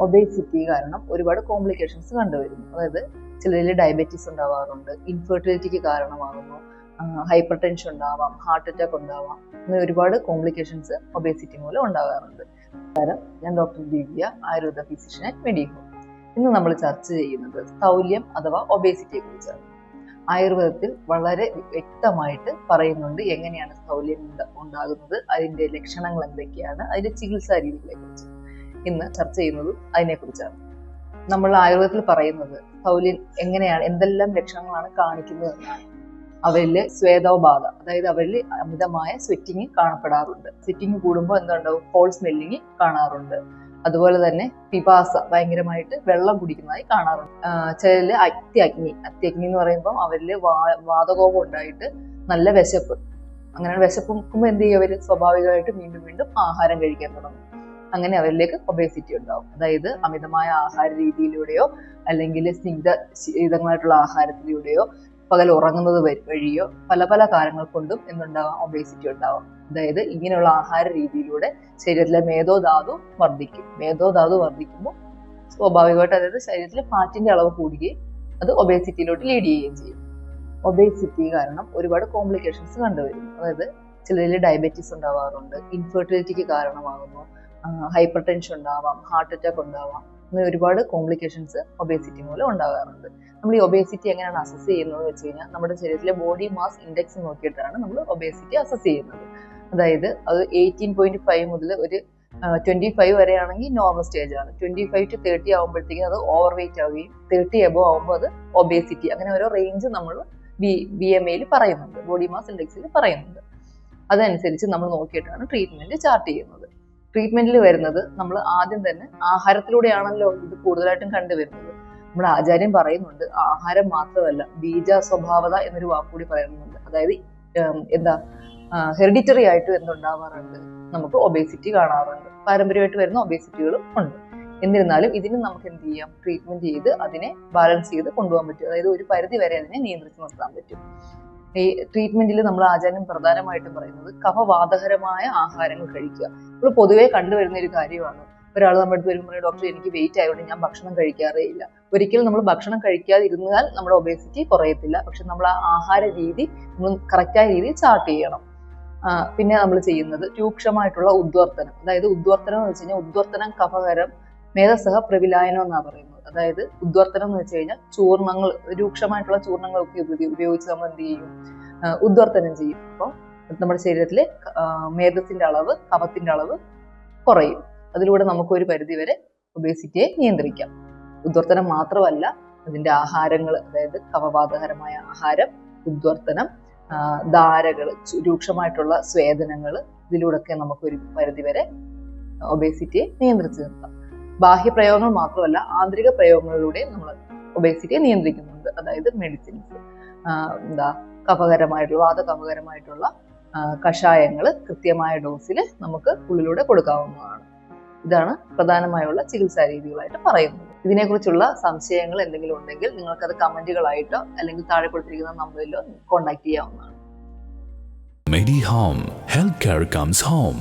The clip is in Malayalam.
ഒബേസിറ്റി കാരണം ഒരുപാട് കോംപ്ലിക്കേഷൻസ് കണ്ടുവരുന്നു. അതായത് ചിലരിൽ ഡയബറ്റീസ് ഉണ്ടാവാറുണ്ട് ഇൻഫെർട്ടിലിറ്റിക്ക് കാരണമാകുന്നു ഹൈപ്പർ ടെൻഷൻ ഉണ്ടാവാം ഹാർട്ട് അറ്റാക്ക് ഉണ്ടാവാം അങ്ങനെ ഒരുപാട് കോംപ്ലിക്കേഷൻസ് ഒബേസിറ്റി മൂലം ഉണ്ടാകാറുണ്ട്. കാരണം ഞാൻ doctor Divya Ayurveda physician at Medico ഇന്ന് നമ്മൾ ചർച്ച ചെയ്യുന്നത് സ്ഥൗല്യം അഥവാ ഒബേസിറ്റിയെ കുറിച്ചാണ് ആയുർവേദത്തിൽ വളരെ വ്യക്തമായിട്ട് പറയുന്നുണ്ട് എങ്ങനെയാണ് സ്ഥൗല്യം ഉണ്ടാകുന്നത് അതിന്റെ ലക്ഷണങ്ങൾ എന്തൊക്കെയാണ് അതിന്റെ ചികിത്സാ രീതികളെ കുറിച്ച് ഇന്ന് ചർച്ച ചെയ്യുന്നതും അതിനെക്കുറിച്ചാണ്. നമ്മൾ ആയുർവേദത്തിൽ പറയുന്നത് പൗലിൻ എങ്ങനെയാണ് എന്തെല്ലാം ലക്ഷണങ്ങളാണ് കാണിക്കുന്നത് എന്നാണ്. അവരിൽ സ്വേദോബാധ അതായത് അവരിൽ അമിതമായ സ്വെറ്റിങ് കാണപ്പെടാറുണ്ട്. സ്വെറ്റിങ് കൂടുമ്പോൾ എന്തുണ്ടാവും? കോൾ സ്മെല്ലിങ് കാണാറുണ്ട്. അതുപോലെ തന്നെ പിപാസ ഭയങ്കരമായിട്ട് വെള്ളം കുടിക്കുന്നതായി കാണാറുണ്ട്. ചിലരിൽ അത്യഗ്നി അത്യഗ്നി എന്ന് പറയുമ്പോൾ അവരിൽ വാതകോപം ഉണ്ടായിട്ട് നല്ല വിശപ്പ്. അങ്ങനെ വിശപ്പ് നിൽക്കുമ്പോൾ എന്ത് ചെയ്യും അവർ സ്വാഭാവികമായിട്ട് വീണ്ടും വീണ്ടും ആഹാരം കഴിക്കാൻ തുടങ്ങും. അങ്ങനെ അവരിലേക്ക് ഒബേസിറ്റി ഉണ്ടാവും. അതായത് അമിതമായ ആഹാര രീതിയിലൂടെയോ അല്ലെങ്കിൽ സ്നിഗ്ധ ശീതങ്ങളായിട്ടുള്ള ആഹാരത്തിലൂടെയോ പകൽ ഉറങ്ങുന്നത് വഴിയോ പല പല കാരണങ്ങൾ കൊണ്ടും എന്തുണ്ടാവാം ഒബേസിറ്റി ഉണ്ടാവാം. അതായത് ഇങ്ങനെയുള്ള ആഹാര രീതിയിലൂടെ ശരീരത്തിലെ മേധോധാതു വർദ്ധിക്കും. മേധോധാതു വർദ്ധിക്കുമ്പോൾ സ്വാഭാവികമായിട്ട് അതായത് ശരീരത്തിലെ ഫാറ്റിന്റെ അളവ് കൂടുകയും അത് ഒബേസിറ്റിയിലോട്ട് ലീഡ് ചെയ്യുകയും ചെയ്യും. ഒബേസിറ്റി കാരണം ഒരുപാട് കോംപ്ലിക്കേഷൻസ് കണ്ടുവരും അതായത് ചിലരിൽ ഡയബറ്റീസ് ഉണ്ടാവാറുണ്ട് ഇൻഫെർട്ടിലിറ്റിക്ക് കാരണമാകുന്നു ഹൈപ്പർ ടെൻഷൻ ഉണ്ടാവാം ഹാർട്ട് അറ്റാക്ക് ഉണ്ടാവാം അങ്ങനെ ഒരുപാട് കോംപ്ലിക്കേഷൻസ് ഒബേസിറ്റി മൂലം ഉണ്ടാകാറുണ്ട് നമ്മൾ ഈ ഒബേസിറ്റി എങ്ങനെയാണ് അസസ് ചെയ്യുന്നത് വെച്ച് കഴിഞ്ഞാൽ നമ്മുടെ ശരീരത്തിലെ ബോഡി മാസ് ഇൻഡെക്സ് നോക്കിയിട്ടാണ് നമ്മൾ ഒബേസിറ്റി അസസ് ചെയ്യുന്നത്. അതായത് അത് എയ്റ്റീൻ പോയിന്റ് ഫൈവ് മുതൽ ഒരു ട്വന്റി ഫൈവ് വരെയാണെങ്കിൽ നോർമൽ സ്റ്റേജ് ആണ്. ട്വന്റി ഫൈവ് ടു തേർട്ടി ആകുമ്പോഴത്തേക്കും അത് ഓവർ വെയിറ്റ് ആവുകയും തേർട്ടി എബോ ആകുമ്പോൾ അത് ഒബേസിറ്റി അങ്ങനെ ഓരോ റേഞ്ച് നമ്മൾ ബി ബി എം എയിൽ പറയുന്നുണ്ട് ബോഡി മാസ് ഇൻഡെക്സിൽ പറയുന്നുണ്ട്. അതനുസരിച്ച് നമ്മൾ നോക്കിയിട്ടാണ് ട്രീറ്റ്മെന്റ് ചാർട്ട് ചെയ്യുന്നത്. ട്രീറ്റ്മെന്റിൽ വരുന്നത് നമ്മൾ ആദ്യം തന്നെ ആഹാരത്തിലൂടെയാണല്ലോ ഇത് കൂടുതലായിട്ടും കണ്ടുവരുന്നത്. നമ്മുടെ ആചാര്യം പറയുന്നുണ്ട് ആഹാരം മാത്രമല്ല ബീജ സ്വഭാവത എന്നൊരു വാക്കുകൂടി പറയുന്നുണ്ട്. അതായത് എന്താ ഹെറിഡിറ്ററി ആയിട്ടും എന്തുണ്ടാവാറുണ്ട്? നമുക്ക് ഒബേസിറ്റി കാണാറുണ്ട്. പാരമ്പര്യമായിട്ട് വരുന്ന ഒബേസിറ്റികളും ഉണ്ട്. എന്നിരുന്നാലും ഇതിന് നമുക്ക് എന്ത് ചെയ്യാം? ട്രീറ്റ്മെന്റ് ചെയ്ത് അതിനെ ബാലൻസ് ചെയ്ത് കൊണ്ടുപോകാൻ പറ്റും. അതായത് ഒരു പരിധി വരെ അതിനെ നിയന്ത്രിച്ച് നിർത്താൻ പറ്റും. ഈ ട്രീറ്റ്മെന്റിൽ നമ്മൾ ആചാര്യം പ്രധാനമായിട്ടും പറയുന്നത് കഫവാതകരമായ ആഹാരങ്ങൾ കഴിക്കുക. നമ്മൾ പൊതുവേ കണ്ടുവരുന്ന ഒരു കാര്യമാണ്. ഒരാൾ നമ്മുടെ അടുത്ത് വരുമ്പോൾ ഡോക്ടർ എനിക്ക് വെയിറ്റ് ആയതുകൊണ്ട് ഞാൻ ഭക്ഷണം കഴിക്കാറേ ഇല്ല. ഒരിക്കലും നമ്മൾ ഭക്ഷണം കഴിക്കാതിരുന്നാൽ നമ്മുടെ ഒബേസിറ്റി കുറയത്തില്ല. പക്ഷെ നമ്മൾ ആ ആഹാര രീതി നമ്മൾ കറക്റ്റായ രീതിയിൽ ചാർട്ട് ചെയ്യണം. പിന്നെ നമ്മൾ ചെയ്യുന്നത് രൂക്ഷമായിട്ടുള്ള ഉദ്വർത്തനം. അതായത് ഉദ്വർത്തനം എന്ന് വെച്ച് കഴിഞ്ഞാൽ ഉദ്വർത്തനം കഫകരം മേധസഹ പ്രവിലായനം എന്നാണ് പറയുന്നത്. അതായത് ഉദ്വർത്തനം എന്ന് വെച്ച് കഴിഞ്ഞാൽ ചൂർണങ്ങൾ രൂക്ഷമായിട്ടുള്ള ചൂർണങ്ങളൊക്കെ ഉപയോഗി- ഉപയോഗിച്ച് നമ്മൾ എന്ത് ചെയ്യും? ഉദ്വർത്തനം ചെയ്യും. അപ്പോൾ നമ്മുടെ ശരീരത്തിലെ മേധത്തിന്റെ അളവ് കഫത്തിന്റെ അളവ് കുറയും. അതിലൂടെ നമുക്ക് ഒരു പരിധി വരെ ഒബേസിറ്റിയെ നിയന്ത്രിക്കാം. ഉദ്വർത്തനം മാത്രമല്ല അതിന്റെ ആഹാരങ്ങൾ അതായത് കഫവാതകരമായ ആഹാരം ഉദ്വർത്തനം ധാരകൾ രൂക്ഷമായിട്ടുള്ള സ്വേദനങ്ങൾ ഇതിലൂടെയൊക്കെ നമുക്കൊരു പരിധിവരെ ഒബേസിറ്റിയെ നിയന്ത്രിച്ചു നിർത്താം. ബാഹ്യ പ്രയോഗങ്ങൾ മാത്രമല്ല ആന്തരിക പ്രയോഗങ്ങളിലൂടെ നമ്മൾ ഒബേസിറ്റിയെ നിയന്ത്രിക്കുന്നുണ്ട് അതായത് മെഡിസിൻസ് എന്താ കഫകരമായിട്ടുള്ള വാത കഫകരമായിട്ടുള്ള കഷായങ്ങൾ കൃത്യമായ ഡോസിൽ നമുക്ക് ഉള്ളിലൂടെ കൊടുക്കാവുന്നതാണ് ഇതാണ് പ്രധാനമായുള്ള ചികിത്സാ രീതികളായിട്ട് പറയുന്നത് ഇതിനെക്കുറിച്ചുള്ള സംശയങ്ങൾ എന്തെങ്കിലും ഉണ്ടെങ്കിൽ നിങ്ങൾക്കത് കമന്റുകളായിട്ടോ അല്ലെങ്കിൽ താഴെ കൊടുത്തിരിക്കുന്ന നമ്പറിലോ കോൺടാക്ട് ചെയ്യാവുന്നതാണ് Medihome. Healthcare comes home.